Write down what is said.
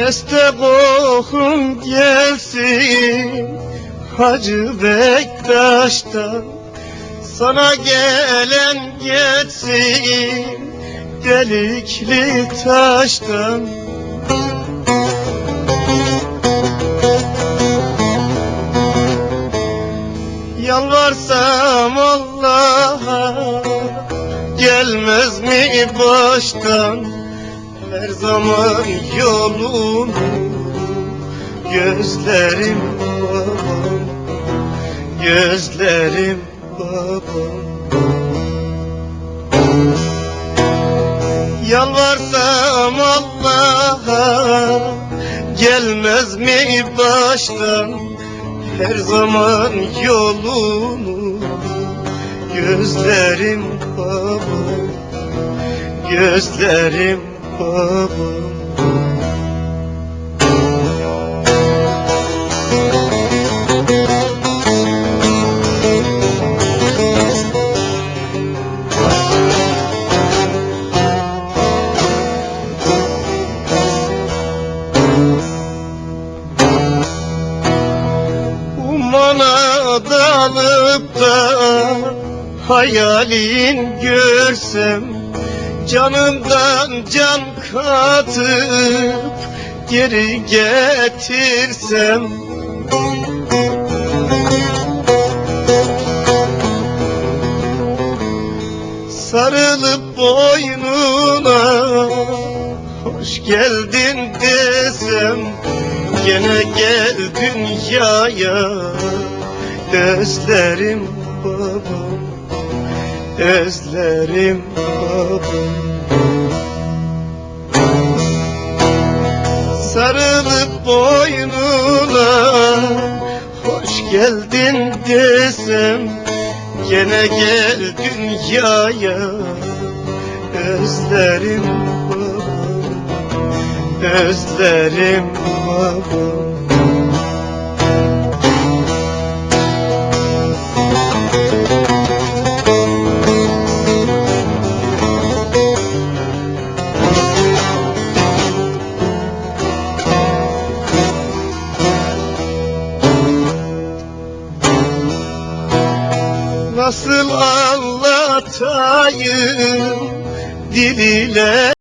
de kokun gelsin Hacı Bektaş'tan. Sana gelen geçsin Delikli taştan. Yalvarsam Allah'a Gelmez mi baştan Her zaman yolunu Gözlerim babam Gözlerim babam. Yalvarsam Allah'a Gelmez mi baştan? Her zaman yolunu Gözlerim baba Gözlerim baba Umana dalıp da hayalin görsem Canımdan can katıp geri getirsem. Sarılıp boynuna hoş geldin desem Gene gel dünyaya Özlerim babam Özlerim babam Sarılıp boynuna Hoş geldin desem Gene gel dünyaya Özlerim babam Özlerim babam Nasıl anlatayım dil ile